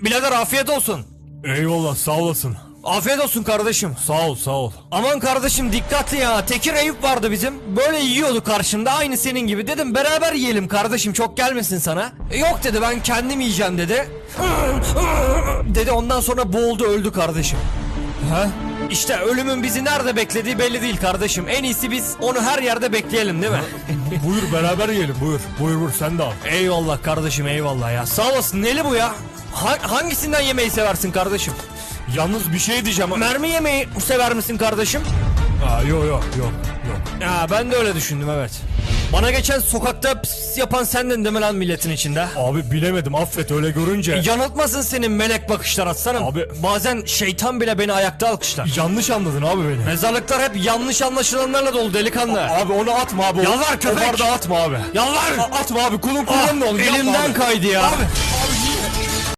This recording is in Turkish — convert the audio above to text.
Birader afiyet olsun. Eyvallah sağ olasın. Afiyet olsun kardeşim. Sağ ol sağ ol. Aman kardeşim dikkatli ya. Tekir Eyüp vardı bizim. Böyle yiyordu karşımda aynı senin gibi. Dedim beraber yiyelim kardeşim çok gelmesin sana. E, yok dedi ben kendim yiyeceğim dedi. dedi ondan sonra boğuldu öldü kardeşim. He? İşte ölümün bizi nerede beklediği belli değil kardeşim. En iyisi biz onu her yerde bekleyelim değil mi? Buyur beraber yiyelim buyur. Buyur buyur sen de al. eyvallah kardeşim eyvallah ya. Sağ olasın neli bu ya? Ha- hangisinden yemeği seversin kardeşim? Yalnız bir şey diyeceğim. Mermi yemeği sever misin kardeşim? Aa, yok yok yok yok. Ya ben de öyle düşündüm evet. Bana geçen sokakta pis yapan sendin değil mi lan milletin içinde? Abi bilemedim affet öyle görünce. Yanıltmasın senin melek bakışlar aslanım. Abi- Bazen şeytan bile beni ayakta alkışlar. Yanlış anladın abi beni. Mezarlıklar hep yanlış anlaşılanlarla dolu delikanlı. Abi onu atma abi. Yalvar köpek. O bardağı atma abi. Yalvar. A- atma abi kulun Ah, kulun ne olur. yapma elimden kaydı ya. Abi